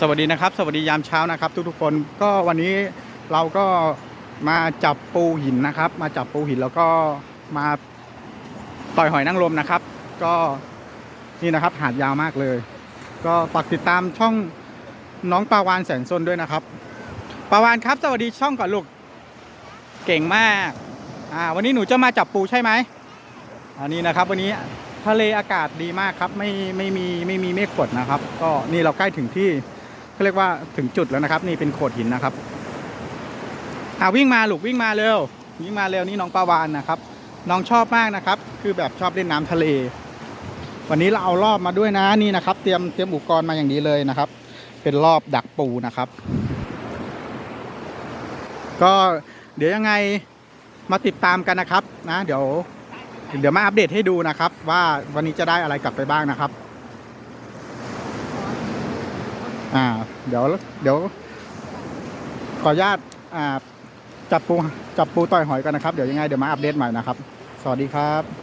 สวัสดีนะครับ สวัสดียามเช้านะครับ ทุกๆคนก็วันนี้เราก็มาจับปูหินนะครับ มาจับปูหินแล้วก็มาต่อยหอยนางรมนะครับ ก็นี่นะครับหาดยาวมากเลย ก็ฝากติดตามช่องน้องปาวานแสนซนด้วยนะครับปาวานครับ สวัสดีช่องก่อนลูกเก่งมากอ่าวันนี้หนูจะมาจับปูใช่ไหมอันนี้นะครับ วันนี้ ทะเลอากาศดีมากครับ ไม่ไม่มีไม่มีเมฆฝนนะครับ ก็นี่เราใกล้ถึงที่เขาเรียกว่าถึงจุดแล้วนะครับ นี่เป็นโขดหินนะครับอ่าวิ่งมาลูกวิ่งมาเร็ววิ่งมาเร็วนี่น้องปาวานนะครับ น้องชอบมากนะครับ คือแบบชอบเล่นน้ำทะเล วันนี้เราเอารอบมาด้วยนะนี่นะครับ เตรียมเตรียมอุปกรณ์มาอย่างดีเลยนะครับ เป็นรอบดักปูนะครับ ก็เดี๋ยวยังไงมาติดตามกันนะครับนะ เดี๋ยว เดี๋ยวมาอัปเดตให้ดูนะครับ ว่าวันนี้จะได้อะไรกลับไปบ้างนะครับ อ่า เดี๋ยวเดี๋ยวขออนุญาตอ่าจับปูจับปูต่อยหอยกันนะครับ เดี๋ยวยังไงเดี๋ยวมาอัปเดตใหม่นะครับ สวัสดีครับ